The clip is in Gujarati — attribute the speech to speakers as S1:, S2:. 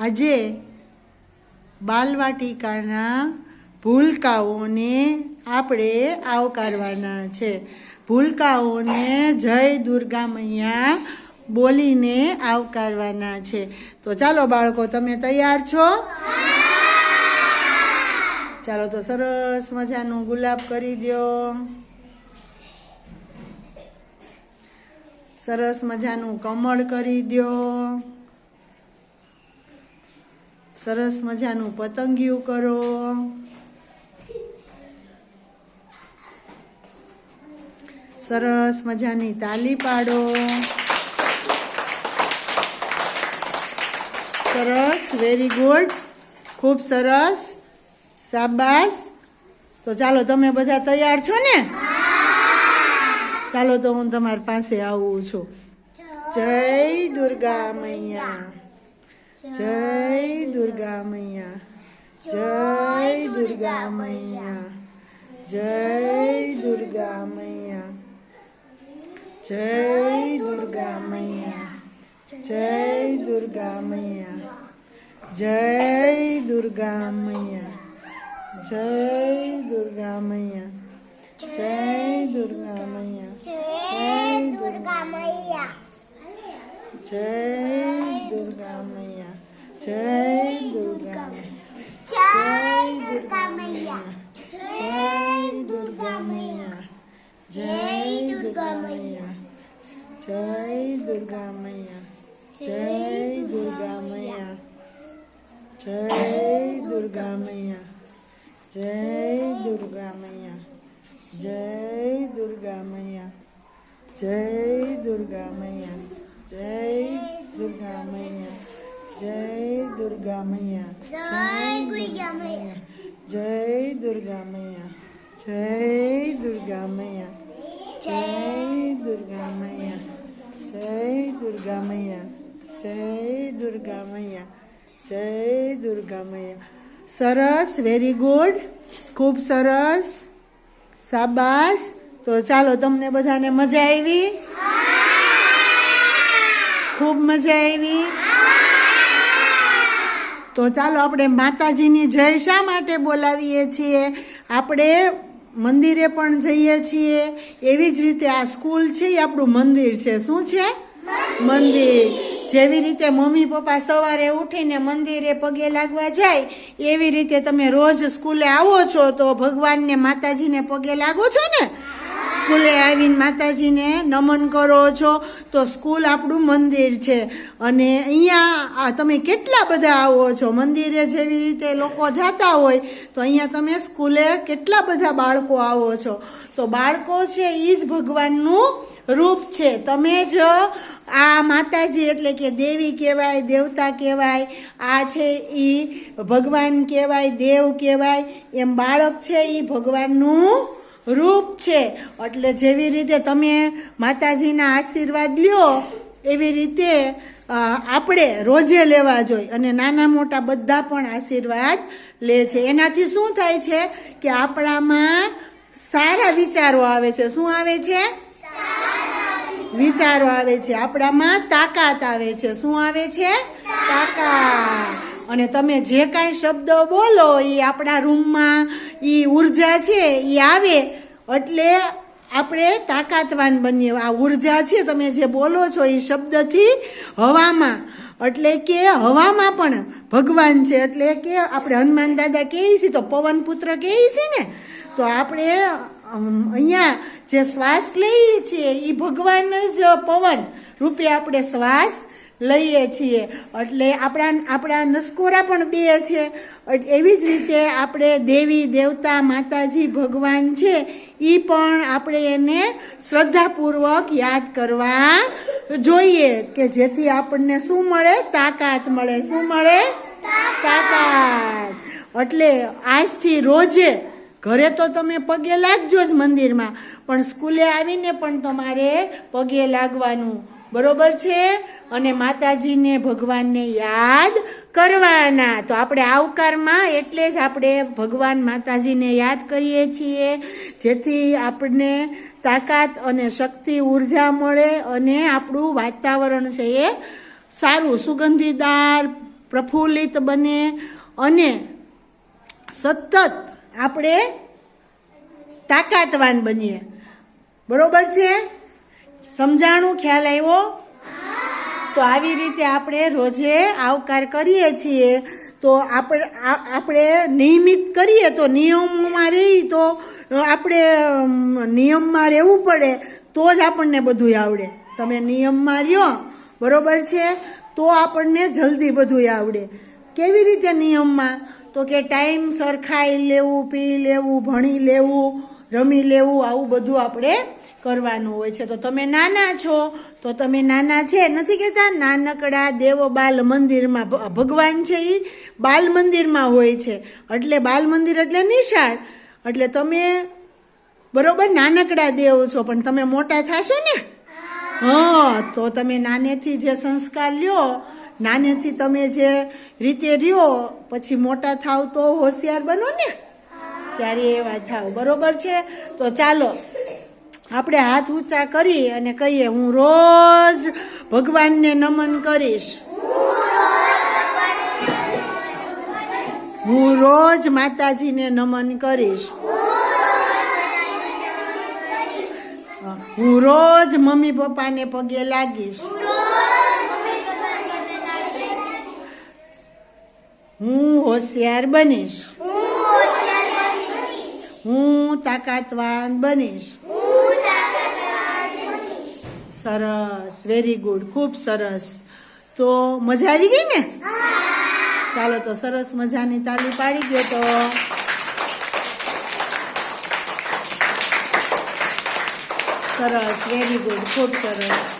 S1: આજે બાલવાટિકાના ભૂલકાઓને આપણે આવકારવાના છે. ભૂલકાઓને જય દુર્ગા મૈયા બોલીને આવકારવાના છે. તો ચાલો બાળકો, તમે તૈયાર છો? ચાલો તો સરસ મજાનું ગુલાબ કરી દો સરસ મજાનું કમળ કરી દો સરસ મજાનું પતંગિયું કરો. સરસ મજાની તાલી પાડો. સરસ વેરી ગુડ ખૂબ સરસ. શાબાશ. તો ચાલો, તમે બધા તૈયાર છો ને? ચાલો તો હું તમારી પાસે આવું છું. જય દુર્ગા મૈયા. જય દુર્ગા મૈયા જય દુર્ગા મૈયા જય દુર્ગા મૈયા જય દુર્ગા મૈયા જય દુર્ગા મૈયા જય દુર્ગા મૈયા જય દુર્ગા મૈયા જય દુર્ગા મૈયા
S2: જય દુર્ગા મૈયા
S1: જય દુર્ગા મૈયા જય દુર્ગા મૈયા
S2: જય દુર્ગા મૈયા
S1: જય દુર્ગા મૈયા જય દુર્ગા મૈયા જય દુર્ગા મૈયા જય દુર્ગા મૈયા જય દુર્ગા મૈયા જય દુર્ગા મૈયા જય દુર્ગા મૈયા જય દુર્ગા મૈયા જય દુર્ગા મૈયા જય દુર્ગા મૈયા
S2: જય દુર્ગા મૈયા.
S1: જય દુર્ગા મૈયા જય દુર્ગા મૈયા. જય દુર્ગા મૈયા જય દુર્ગા મૈયા જય દુર્ગા મૈયા સરસ વેરી ગુડ ખૂબ સરસ. સાબાસ તો ચાલો તમને બધાને મજા આવી? ખૂબ મજા આવી? તો ચાલો આપણે માતાજીની જય શા માટે બોલાવીએ છીએ? આપણે મંદિરે પણ જઈએ છીએ. એવી જ રીતે આ સ્કૂલ છે, એ આપણું મંદિર છે. શું છે? મંદિર. જેવી રીતે મમ્મી પપ્પા સવારે ઉઠીને મંદિરે પગે લાગવા જાય, એવી રીતે તમે રોજ સ્કૂલે આવો છો તો ભગવાનને માતાજીને પગે લાગો છો ને? સ્કૂલે આવીને માતાજીને નમન કરો છો તો સ્કૂલ આપણું મંદિર છે. અને અહીંયા તમે કેટલા બધા આવો છો? મંદિરે જેવી રીતે લોકો જતા હોય, તો અહીંયા તમે સ્કૂલે કેટલા બધા બાળકો આવો છો? તો બાળકો છે એ જ ભગવાનનું રૂપ છે. તમે જ આ માતાજી એટલે કે દેવી કહેવાય, દેવતા કહેવાય, આ છે એ ભગવાન કહેવાય, દેવ કહેવાય. એમ બાળક છે એ ભગવાનનું રૂપ છે. એટલે જેવી રીતે તમે માતાજીના આશીર્વાદ લ્યો, એવી રીતે આપણે રોજે લેવા જોઈએ અને નાના મોટા બધા પણ આશીર્વાદ લે છે. એનાથી શું થાય છે કે આપણામાં સારા વિચારો આવે છે. શું આવે છે? વિચારો આવે છે, આપણામાં તાકાત આવે છે. શું આવે છે? તાકાત. અને તમે જે કાંઈ શબ્દો બોલો એ આપણા રૂમમાં એ ઊર્જા છે એ આવે. એટલે આપણે તાકાતવાન બનીએ. આ ઊર્જા છે, તમે જે બોલો છો એ શબ્દથી હવામાં. એટલે કે હવામાં પણ ભગવાન છે. એટલે કે આપણે હનુમાન દાદા કહીએ છીએ તો પવન પુત્ર કહીએ છીએ ને, તો આપણે અહીંયા જે શ્વાસ લઈએ છીએ એ ભગવાન જ પવન. રૂપે આપણે શ્વાસ લઈએ છીએ. એટલે આપણા આપણા નસકોરા પણ બે છે. એવી જ રીતે આપણે દેવી, દેવતા, માતાજી, ભગવાન છે એ પણ આપણે એને શ્રદ્ધાપૂર્વક યાદ કરવા જોઈએ કે જેથી આપણને શું મળે? તાકાત મળે. શું મળે? તાકાત. એટલે આજથી રોજે ઘરે તો તમે પગે લાગજો જ મંદિરમાં, પણ સ્કૂલે આવીને પણ તમારે પગે લાગવાનું. બરોબર છે? અને માતાજીને ભગવાનને યાદ કરવાના. તો આપણે આવકારમાં એટલે જ આપણે ભગવાન માતાજીને યાદ કરીએ છીએ, જેથી આપણને તાકાત અને શક્તિ, ઊર્જા મળે અને આપણું વાતાવરણ છે એ સારું, સુગંધીદાર, પ્રફુલ્લિત બને અને સતત આપણે તાકાતવાન બનીએ. બરોબર છે? સમજાણું ખ્યાલ આવ્યો? તો આવી રીતે આપણે રોજે આવકાર કરીએ છીએ. તો આપણે આપણે નિયમિત કરીએ તો નિયમોમાં રહી તો આપણે નિયમમાં રહેવું પડે તો જ આપણને બધું આવડે. તમે નિયમમાં રહ્યો, બરોબર છે? તો આપણને જલ્દી બધું આવડે. કેવી રીતે નિયમમાં? તો કે ટાઈમ ખાઈ લેવું પી લેવું ભણી લેવું રમી લેવું આવું બધું આપણે કરવાનું હોય છે. તો તમે નાના છો તો તમે નાના છે. નથી કહેતા નાનકડા દેવ બાલ મંદિરમાં ભગવાન છે એ બાલ મંદિરમાં હોય છે. એટલે બાલ મંદિર એટલે નિશાળ. એટલે તમે બરોબર નાનકડા દેવ છો પણ તમે મોટા થશો ને? હા તો તમે નાનેથી જે સંસ્કાર લ્યો નાનેથી તમે જે રીતે રહ્યો, પછી મોટા થાવ તો હોશિયાર બનો ને? ત્યારે એવા થાવ. બરોબર છે? તો ચાલો, આપણે હાથ ઊંચા કરી અને કહીએ, હું રોજ ભગવાનને નમન કરીશ. હું રોજ માતાજીને નમન કરીશ. હું રોજ મમ્મી પપ્પાને પગે લાગીશ. હું હોશિયાર બનીશ. હું તાકાતવાન બનીશ. સરસ વેરી ગુડ ખૂબ સરસ. તો મજા આવી ગઈ ને? ચાલો તો સરસ મજાની તાલી પાડી ગયો તો. સરસ વેરી ગુડ ખૂબ સરસ.